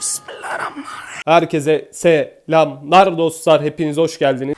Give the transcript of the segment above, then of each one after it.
Bismillahirrahmanirrahim. Herkese selamlar dostlar. Hepiniz hoş geldiniz.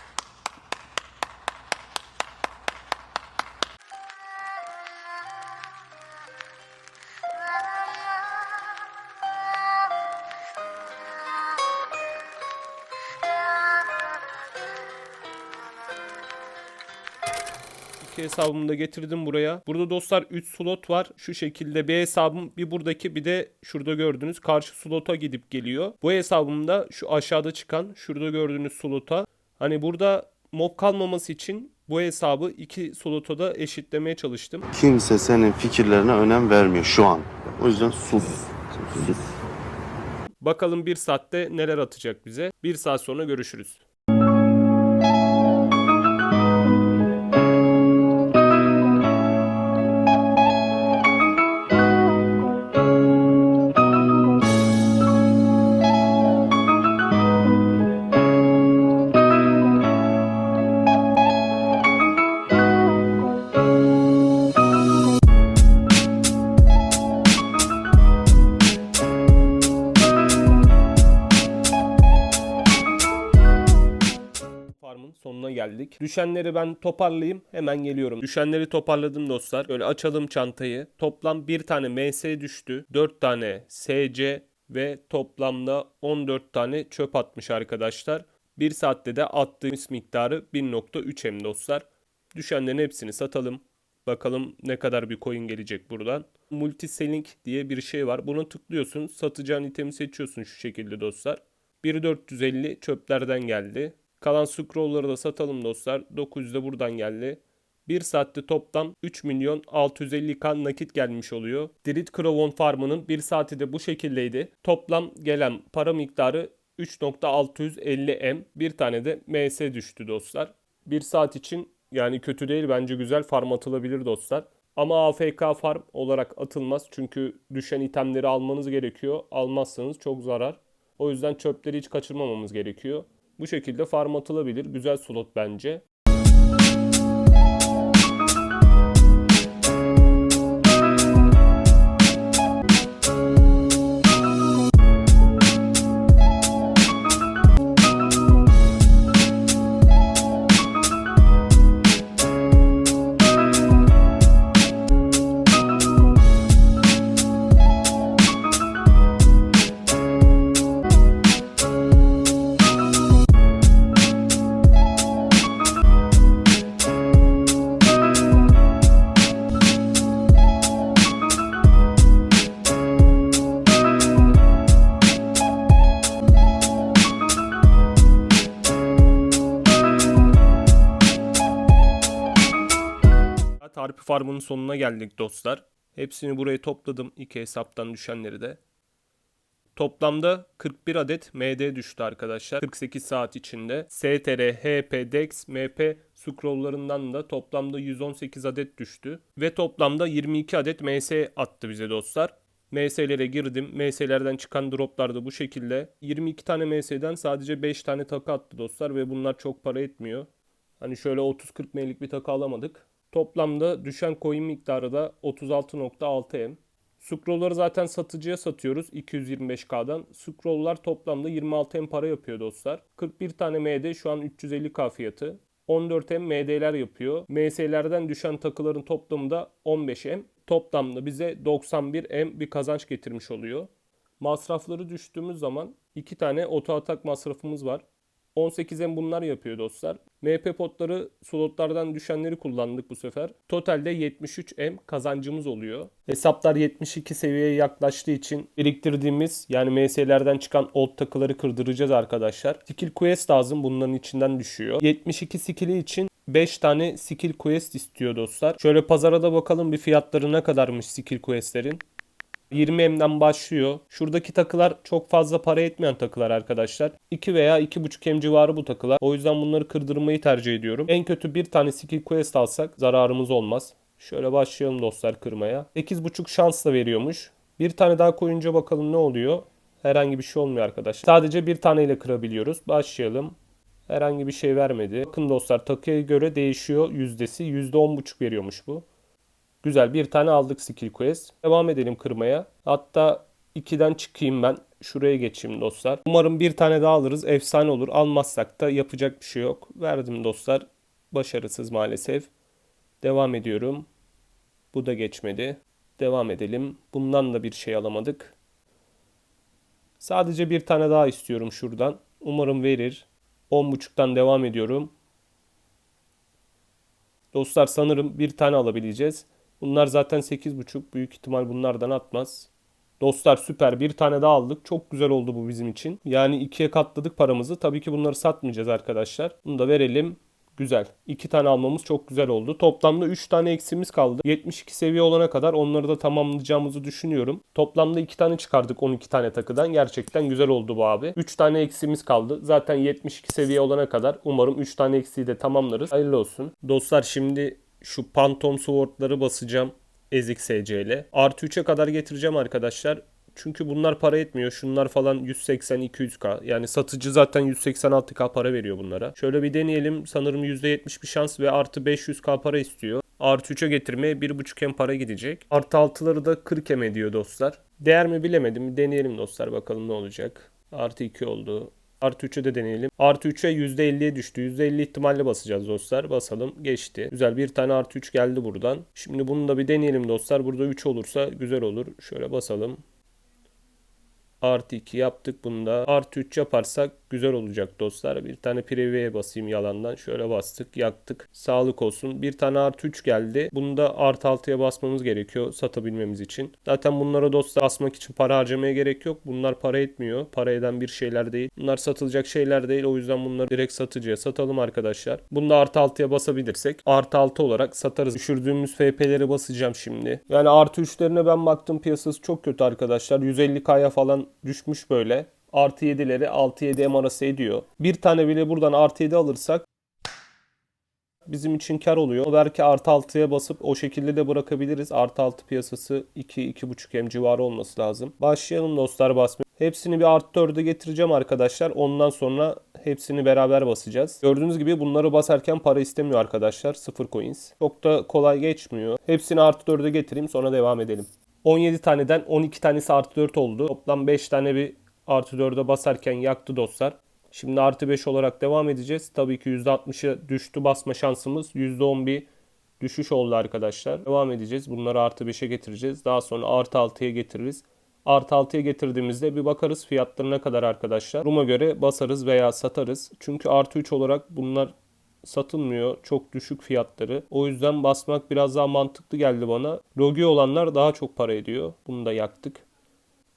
İki hesabımı da getirdim buraya. Burada dostlar 3 slot var. Şu şekilde bir hesabım bir buradaki bir de şurada gördüğünüz karşı slota gidip geliyor. Bu hesabımda şu aşağıda çıkan şurada gördüğünüz slota. Hani burada mob kalmaması için bu hesabı iki slota da eşitlemeye çalıştım. Kimse senin fikirlerine önem vermiyor şu an. O yüzden sus. Sus. Bakalım bir saatte neler atacak bize. Bir saat sonra görüşürüz. Geldik. Düşenleri ben toparlayayım. Hemen geliyorum. Düşenleri toparladım dostlar. Böyle açalım çantayı. Toplam bir tane MS düştü. 4 tane SC ve toplamda 14 tane çöp atmış arkadaşlar. Bir saatte de attığımız miktarı 1.3 M dostlar. Düşenlerin hepsini satalım. Bakalım ne kadar bir coin gelecek buradan. Multiselling diye bir şey var. Buna tıklıyorsun. Satacağın itemi seçiyorsun şu şekilde dostlar. 1450 çöplerden geldi. Kalan scrollları da satalım dostlar. 900 de buradan geldi. 1 saatte toplam 3 milyon 650 kan nakit gelmiş oluyor. Dirit Krovon Farm'ının 1 saati de bu şekildeydi. Toplam gelen para miktarı 3.650 M. Bir tane de MS düştü dostlar. 1 saat için yani kötü değil bence güzel farm atılabilir dostlar. Ama AFK farm olarak atılmaz çünkü düşen itemleri almanız gerekiyor. Almazsanız çok zarar. O yüzden çöpleri hiç kaçırmamamız gerekiyor. Bu şekilde farm atılabilir. Güzel slot bence. Tarpi Farm'ın sonuna geldik dostlar. Hepsini buraya topladım. iki hesaptan düşenleri de. Toplamda 41 adet MD düştü arkadaşlar. 48 saat içinde. STR, HP, DEX, MP scrolllarından da toplamda 118 adet düştü. Ve toplamda 22 adet MS attı bize dostlar. MS'lere girdim. MS'lerden çıkan droplar da bu şekilde. 22 tane MS'den sadece 5 tane takı attı dostlar ve bunlar çok para etmiyor. Hani şöyle 30-40 M'lik bir takı alamadık. Toplamda düşen coin miktarı da 36.6 M. Scroll'ları zaten satıcıya satıyoruz 225K'dan. Scroll'lar toplamda 26 M para yapıyor dostlar. 41 tane MD şu an 350K fiyatı. 14 M MD'ler yapıyor. MS'lerden düşen takıların toplamı da 15 M. Toplamda bize 91 M bir kazanç getirmiş oluyor. Masrafları düştüğümüz zaman 2 tane oto atak masrafımız var. 18 M bunlar yapıyor dostlar. MP potları slotlardan düşenleri kullandık bu sefer. Totalde 73 M kazancımız oluyor. Hesaplar 72 seviyeye yaklaştığı için biriktirdiğimiz yani MS'lerden çıkan old takıları kırdıracağız arkadaşlar. Skill quest lazım bunların içinden düşüyor. 72 skill'i için 5 tane skill quest istiyor dostlar. Şöyle pazara da bakalım bir fiyatları ne kadarmış skill questlerin. 20M'den başlıyor. Şuradaki takılar çok fazla para etmeyen takılar arkadaşlar. 2 veya 2.5 M civarı bu takılar. O yüzden bunları kırdırmayı tercih ediyorum. En kötü bir tane skill quest alsak zararımız olmaz. Şöyle başlayalım dostlar kırmaya. 8.5 şans da veriyormuş. Bir tane daha koyunca bakalım ne oluyor. Herhangi bir şey olmuyor arkadaşlar. Sadece bir taneyle kırabiliyoruz. Başlayalım. Herhangi bir şey vermedi. Bakın dostlar takıya göre değişiyor yüzdesi. %10.5 veriyormuş bu. Güzel bir tane aldık skill quest. Devam edelim kırmaya. Hatta 2'den çıkayım ben. Şuraya geçeyim dostlar. Umarım bir tane daha alırız. Efsane olur. Almazsak da yapacak bir şey yok. Verdim dostlar. Başarısız maalesef. Devam ediyorum. Bu da geçmedi. Devam edelim. Bundan da bir şey alamadık. Sadece bir tane daha istiyorum şuradan. Umarım verir. 10.5'tan devam ediyorum. Dostlar sanırım bir tane alabileceğiz. Bunlar zaten 8.5. Büyük ihtimal bunlardan atmaz. Dostlar süper. Bir tane daha aldık. Çok güzel oldu bu bizim için. Yani ikiye katladık paramızı. Tabii ki bunları satmayacağız arkadaşlar. Bunu da verelim. Güzel. İki tane almamız çok güzel oldu. Toplamda 3 tane eksimiz kaldı. 72 seviye olana kadar onları da tamamlayacağımızı düşünüyorum. Toplamda 2 tane çıkardık 12 tane takıdan. Gerçekten güzel oldu bu abi. 3 tane eksimiz kaldı. Zaten 72 seviye olana kadar umarım 3 tane eksiği de tamamlarız. Hayırlı olsun. Dostlar şimdi şu Phantom Sword'ları basacağım. Ezik SC ile. Artı 3'e kadar getireceğim arkadaşlar. Çünkü bunlar para etmiyor. Şunlar falan 180-200k. Yani satıcı zaten 186k para veriyor bunlara. Şöyle bir deneyelim. Sanırım %70 bir şans ve artı 500k para istiyor. Artı 3'e getirmeye 1.5 hem para gidecek. Artı 6'ları da 40 hem ediyor dostlar. Değer mi bilemedim. Deneyelim dostlar bakalım ne olacak. Artı 2 oldu. Artı 3'e de deneyelim. Artı 3'e %50'ye düştü. %50 ihtimalle basacağız dostlar. Basalım. Geçti. Güzel bir tane artı 3 geldi buradan. Şimdi bunu da bir deneyelim dostlar. Burada 3 olursa güzel olur. Şöyle basalım. Artı 2 yaptık bunda. Artı 3 yaparsak güzel olacak dostlar. Bir tane preview'e basayım yalandan. Şöyle bastık yaktık. Sağlık olsun. Bir tane artı 3 geldi. Bunu da artı 6'ya basmamız gerekiyor satabilmemiz için. Zaten bunlara dostlar basmak için para harcamaya gerek yok. Bunlar para etmiyor. Para eden bir şeyler değil. Bunlar satılacak şeyler değil. O yüzden bunları direkt satıcıya satalım arkadaşlar. Bunu da artı 6'ya basabilirsek artı 6 olarak satarız. Düşürdüğümüz FP'leri basacağım şimdi. Yani artı 3'lerine ben baktım piyasası çok kötü arkadaşlar. 150K'ya falan düşmüş böyle. Artı 7'leri 6-7 M arası ediyor. Bir tane bile buradan artı 7 alırsak bizim için kar oluyor. Belki artı 6'ya basıp o şekilde de bırakabiliriz. Artı 6 piyasası 2-2.5 M civarı olması lazım. Başlayalım dostlar basmaya. Hepsini bir artı 4'e getireceğim arkadaşlar. Ondan sonra hepsini beraber basacağız. Gördüğünüz gibi bunları basarken para istemiyor arkadaşlar. 0 coins. Çok da kolay geçmiyor. Hepsini artı 4'e getireyim sonra devam edelim. 17 taneden 12 tanesi artı 4 oldu. Toplam 5 tane bir artı 4'e basarken yaktı dostlar. Şimdi artı 5 olarak devam edeceğiz. Tabii ki %60'a düştü basma şansımız. %10 bir düşüş oldu arkadaşlar. Devam edeceğiz. Bunları artı 5'e getireceğiz. Daha sonra artı 6'ya getiririz. Artı 6'ya getirdiğimizde bir bakarız fiyatları ne kadar arkadaşlar. Duruma göre basarız veya satarız. Çünkü artı 3 olarak bunlar satılmıyor. Çok düşük fiyatları. O yüzden basmak biraz daha mantıklı geldi bana. Rogi olanlar daha çok para ediyor. Bunu da yaktık.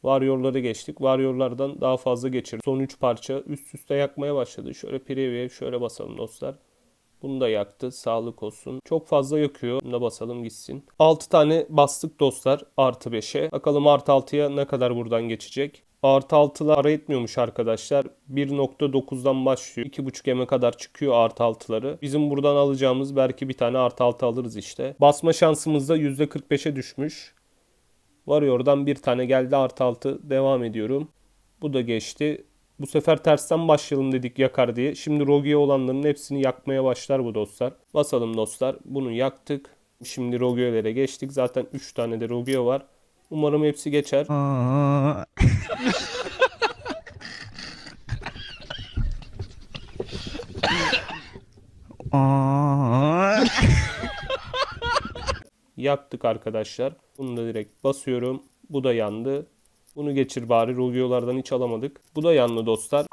Warrior'ları geçtik. Warrior'lardan daha fazla geçirdik. Son 3 parça üst üste yakmaya başladı. Şöyle preview şöyle basalım dostlar. Bunu da yaktı. Sağlık olsun. Çok fazla yakıyor. Bunu da basalım gitsin. 6 tane bastık dostlar. Artı 5'e. Bakalım artı 6'ya ne kadar buradan geçecek. Artı 6'lar ara etmiyormuş arkadaşlar. 1.9'dan başlıyor. 2.5 eme kadar çıkıyor artı 6'ları. Bizim buradan alacağımız belki bir tane artı 6 alırız işte. Basma şansımız da %45'e düşmüş. Varıyor'dan bir tane geldi artı 6. Devam ediyorum. Bu da geçti. Bu sefer tersten başlayalım dedik yakar diye. Şimdi Rogi'ye olanların hepsini yakmaya başlar bu dostlar. Basalım dostlar. Bunu yaktık. Şimdi Rogi'lere geçtik. Zaten 3 tane de Rogi var. Umarım hepsi geçer. Yaktık arkadaşlar. Bunu da direkt basıyorum. Bu da yandı. Bunu geçir bari. Rugio'lardan hiç alamadık. Bu da yandı dostlar.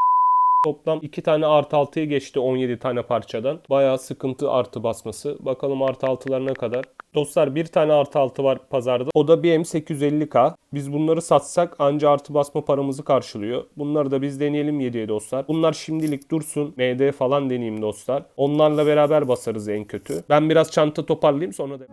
Toplam 2 tane artı 6'ya geçti 17 tane parçadan. Bayağı sıkıntı artı basması. Bakalım artı 6'lar ne kadar. Dostlar bir tane artı 6 var pazarda. O da BM850K. Biz bunları satsak anca artı basma paramızı karşılıyor. Bunları da biz deneyelim 7'ye dostlar. Bunlar şimdilik dursun. MD falan deneyeyim dostlar. Onlarla beraber basarız en kötü. Ben biraz çanta toparlayayım sonra da...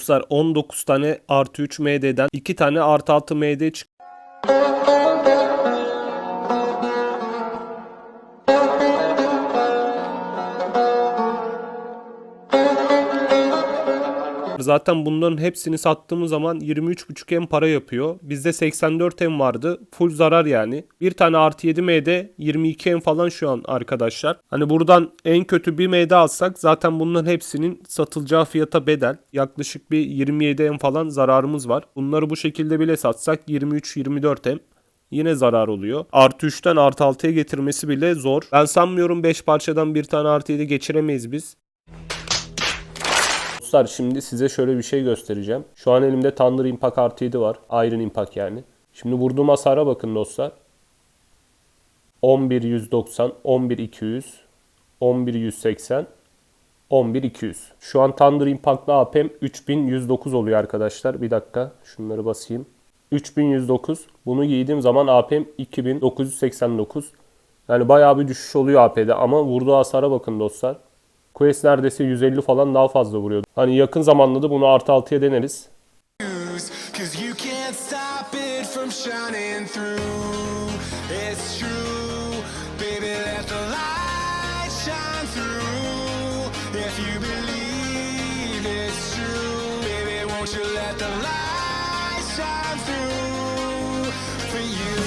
Dostlar 19 tane artı 3 MD'den 2 tane artı 6 MD çıktı. Zaten bunların hepsini sattığımız zaman 23.5 M para yapıyor. Bizde 84 M vardı. Full zarar yani. Bir tane artı 7 MD 22 M falan şu an arkadaşlar. Hani buradan en kötü bir MD alsak zaten bunların hepsinin satılacağı fiyata bedel. Yaklaşık bir 27 M falan zararımız var. Bunları bu şekilde bile satsak 23-24 M yine zarar oluyor. Artı 3'ten artı 6'ya getirmesi bile zor. Ben sanmıyorum 5 parçadan bir tane artı 7 geçiremeyiz biz. Dostlar şimdi size şöyle bir şey göstereceğim. Şu an elimde Thunder Impact artı 7 var. Iron Impact yani. Şimdi vurduğum hasara bakın dostlar. 11190, 11200, 11180, 11200. Şu an Thunder Impact'la AP'm 3109 oluyor arkadaşlar. Bir dakika şunları basayım. 3109. Bunu giydiğim zaman AP'm 2989. Yani bayağı bir düşüş oluyor AP'de ama vurduğu hasara bakın dostlar. Quest neredeyse 150 falan daha fazla vuruyor. Hani yakın zamanda da bunu artı 6'ya deneriz. Won't you let the light shine through for you,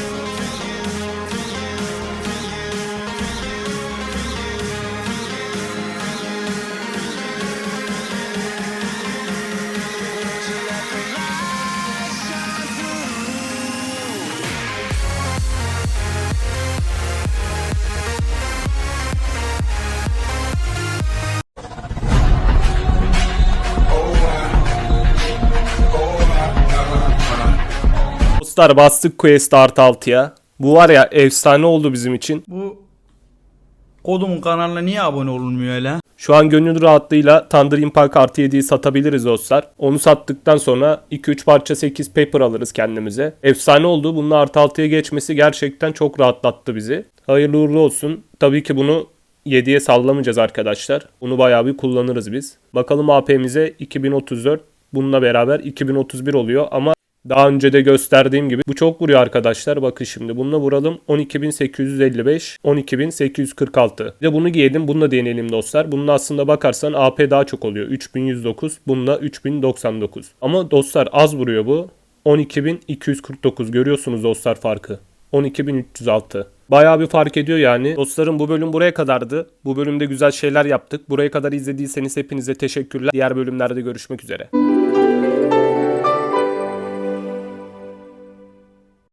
Dostlar bastık Quest artı 6'ya. Bu var ya efsane oldu bizim için. Bu kodumun kanalına niye abone olunmuyor hele? Şu an gönül rahatlığıyla Thunder Impact artı 7'yi satabiliriz dostlar. Onu sattıktan sonra 2-3 parça 8 paper alırız kendimize. Efsane oldu. Bunun artı 6'ya geçmesi gerçekten çok rahatlattı bizi. Hayırlı uğurlu olsun. Tabii ki bunu 7'ye sallamayacağız arkadaşlar. Bunu bayağı bir kullanırız biz. Bakalım AP'mize 2034 bununla beraber 2031 oluyor ama daha önce de gösterdiğim gibi bu çok vuruyor arkadaşlar. Bakın şimdi bununla vuralım 12855, 12846. Bir bunu giyelim bununla deneyelim dostlar. Bunun aslında bakarsan AP daha çok oluyor. 3109 bununla 3099. Ama dostlar az vuruyor bu. 12249 görüyorsunuz dostlar farkı. 12306. Bayağı bir fark ediyor yani. Dostlarım bu bölüm buraya kadardı. Bu bölümde güzel şeyler yaptık. Buraya kadar izlediyseniz hepinize teşekkürler. Diğer bölümlerde görüşmek üzere.